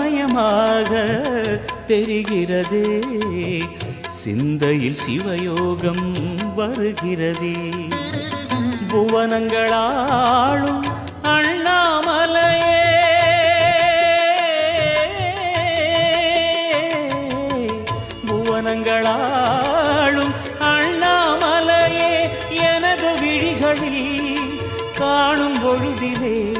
நியாயமாக தெரிகிறதே. சிந்தையில் சிவயோகம் வருகிறதே. புவனங்களாளும் அண்ணாமலையே. புவனங்களாளும் அண்ணாமலையே. எனது விழிகளில் காணும் பொழுதிலே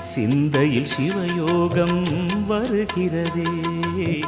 சிந்தையில் சிவயோகம் வருகிறதே.